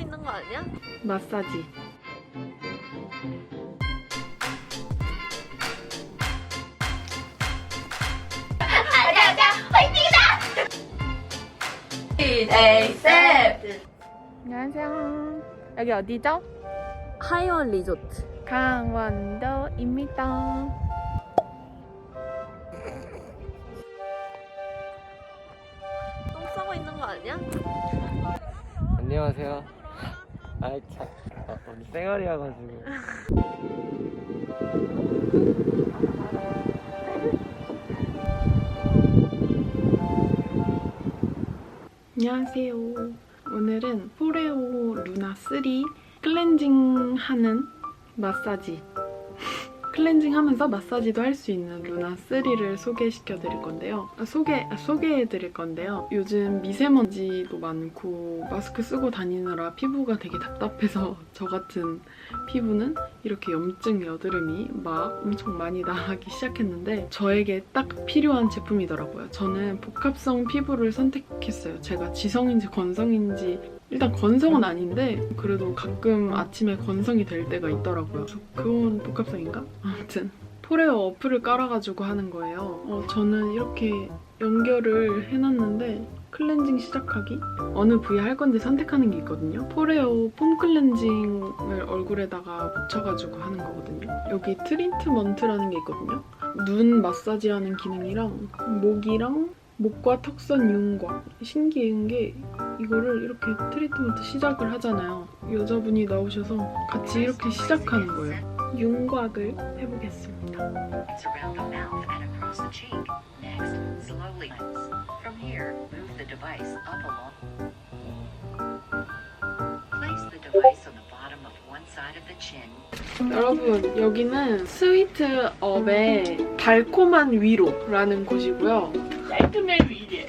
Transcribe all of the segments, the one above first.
있는 거 아니야? 마사지. 안녕하세요. 여기 어디죠? 하이원 리조트. 강원도입니다. 똥 싸고 있는 거 아니야? 안녕하세요. 아이 참, 아, 오늘 쌩얼이어가지고. 안녕하세요. 오늘은 포레오 루나 3 클렌징 하는 마사지. 클렌징 하면서 마사지도 할 수 있는 루나 3를 소개시켜 드릴 건데요. 아, 소개, 아, 소개해 드릴 건데요. 요즘 미세먼지도 많고 마스크 쓰고 다니느라 피부가 되게 답답해서 저 같은 피부는 이렇게 염증 여드름이 막 엄청 많이 나기 시작했는데 저에게 딱 필요한 제품이더라고요. 저는 복합성 피부를 선택했어요. 제가 지성인지 건성인지 일단 건성은 아닌데 그래도 가끔 아침에 건성이 될 때가 있더라고요. 저 그건 복합성인가? 아무튼 포레오 어플을 깔아가지고 하는 거예요. 어, 저는 이렇게 연결을 해놨는데 클렌징 시작하기? 어느 부위 할 건지 선택하는 게 있거든요. 포레오 폼 클렌징을 얼굴에다가 묻혀가지고 하는 거거든요. 여기 트리트먼트라는 게 있거든요. 눈 마사지하는 기능이랑 목이랑 목과 턱선 윤곽 신기한 게 이거를 이렇게 트리트먼트 시작을 하잖아요. 여자분이 나오셔서 같이 이렇게 시작하는 거예요. 윤곽을 해보겠습니다. 여러분 여기는 스위트업의 달콤한 위로라는 곳이고요. 깔끔한 위로.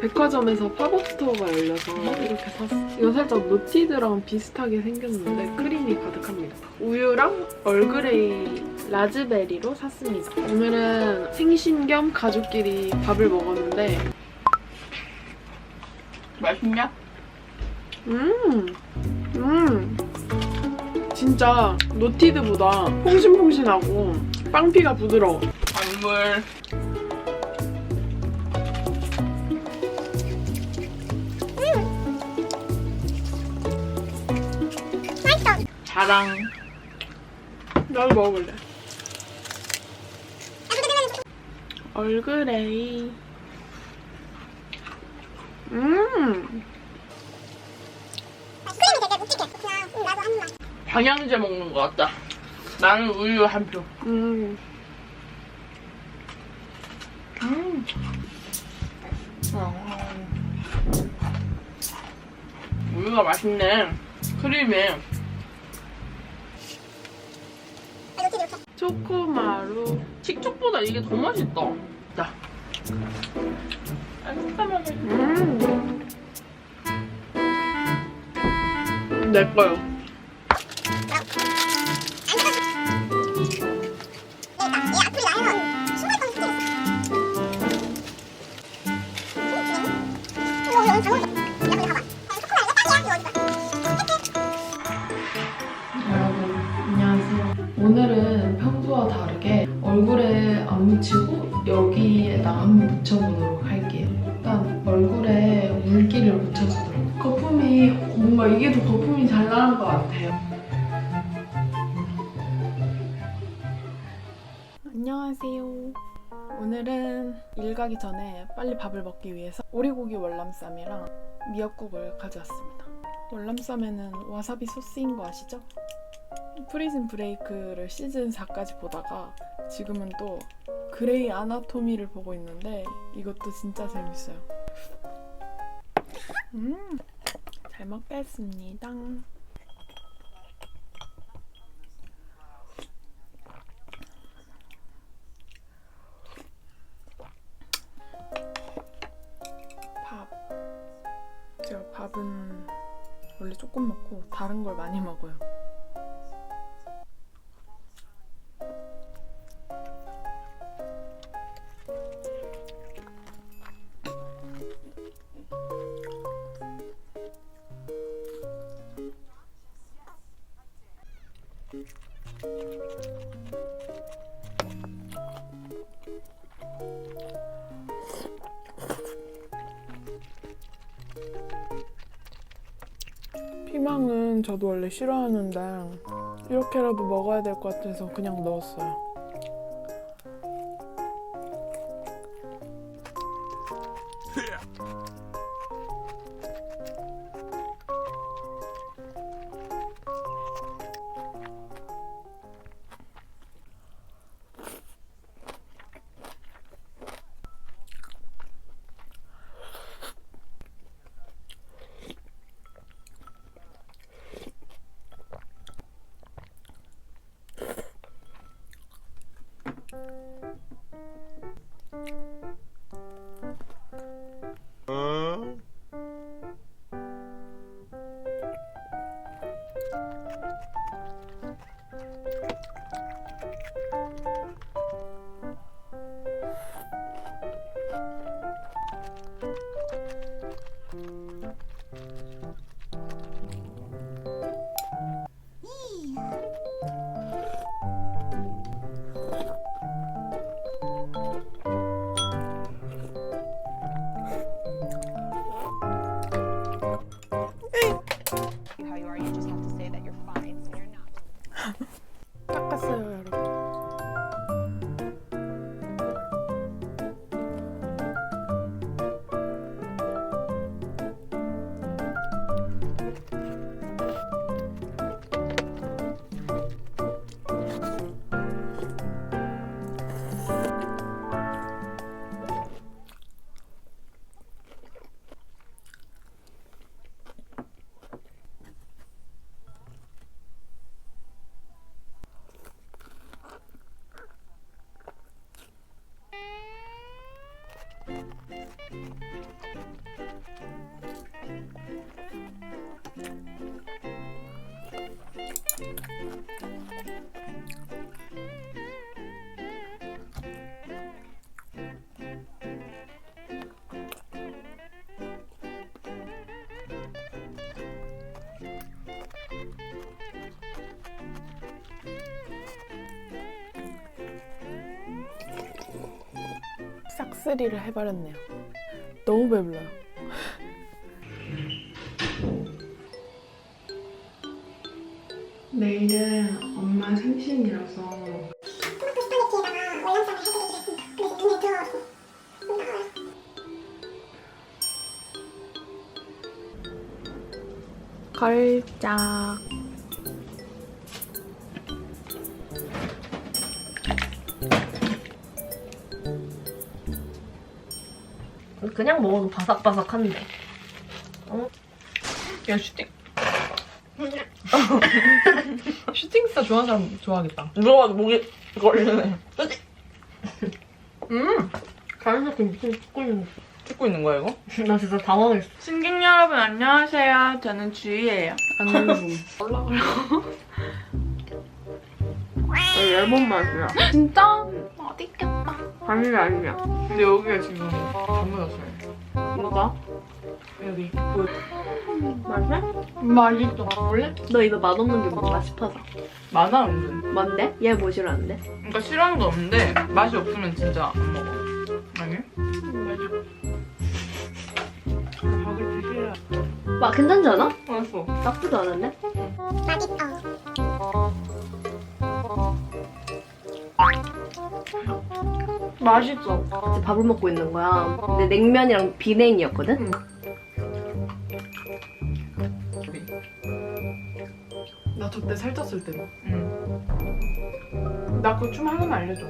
백화점에서 팝업 스토어가 열려서 이렇게 샀어요. 이거 살짝 노티드랑 비슷하게 생겼는데 크림이 가득합니다. 우유랑 얼그레이 라즈베리로 샀습니다. 오늘은 생신 겸 가족끼리 밥을 먹었는데 맛있냐? 음, 음, 진짜 노티드보다 퐁신퐁신하고 빵피가 부드러워. 안물 자랑 나도 먹어볼래. 얼그레이. 음, 방향제 먹는 것 같다 나는 우유 한 표 음. 음. 우유가 맛있네 크림에 초코마루. 식초보다 이게 더 맛있다 자 맛있어 음. 내 거요. 이게 더 거품이 잘 나는 것 같아요. 안녕하세요. 오늘은 일 가기 전에 빨리 밥을 먹기 위해서 오리고기 월남쌈이랑 미역국을 가져왔습니다. 월남쌈에는 와사비 소스인 거 아시죠? 프리즌 브레이크를 시즌 4까지 보다가 지금은 또 그레이 아나토미를 보고 있는데 이것도 진짜 재밌어요. 음, 잘 먹겠습니다. 밥. 제가 밥은 원래 조금 먹고 다른 걸 많이 먹어요. 저도 원래 싫어하는데 이렇게라도 먹어야 될 것 같아서 그냥 넣었어요. 싹쓸이를 해버렸네요. 너무 배불러요. 내일은 엄마 생신이라서 걸작 그냥 먹어도 바삭바삭한데. 야 슈팅. 슈팅 스타 좋아하는 사람 좋아하겠다. 누가 목이 걸리네. 음. 자연스럽게 미친 찍고 있는 찍고 있는 거야 이거? 나 진짜 당황했어. 승객 여러분 안녕하세요. 저는 주희예요. 안녕. 레몬 맛이야. 진짜? 어딨겠다. 아니야 아니야. 근데 여기가 지금 전부 졌어요. 뭐가? 여기 그 맛있어? 맛있어. 원래 너 입에 맛없는 게 뭔가 싶어서. 많아 은근. 뭔데? 얘 뭐 싫어하는데? 그러니까 싫어하는 건 없는데 맛이 없으면 진짜 안 먹어. 아니? 밥을 드셔야 와 괜찮지 않아? 맛있어. 나쁘지 않은데? 맛있어. 이제 밥을 먹고 있는 거야. 근데 냉면이랑 비냉이었거든? 나 저때 살쪘을. 응. 나그춤 하나만 알려줘.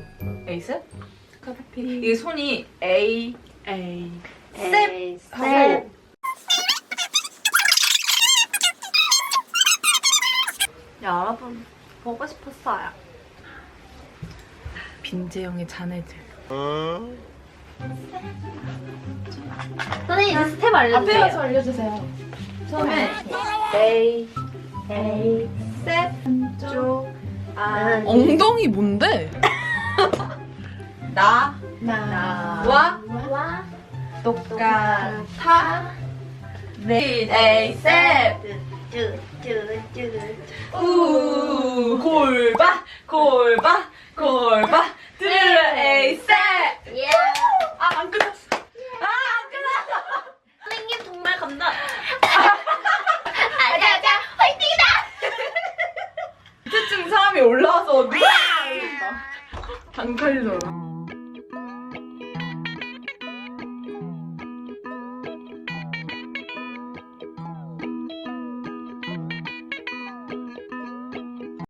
에이스? 스카르피. 이게 손이 A 에이. 셉! 하고. 여러분, 보고 싶었어요. 빈재영의 자네들. 선생님, 이제 스텝 알려주세요. 알려주세요. 처음에 A, A, 셉, 쪽, 안, 엉덩이 뭔데? 나, 나. 와, 와, 똑같아. 네, A, 셉, 우 골바 골바 골바. 드르르 에이세 아안 끝났어. 아안 끝났어. 선생님 정말 감사. 아자아자 화이팅이다. 대충 사람이 올라와서 누가 안 칼려라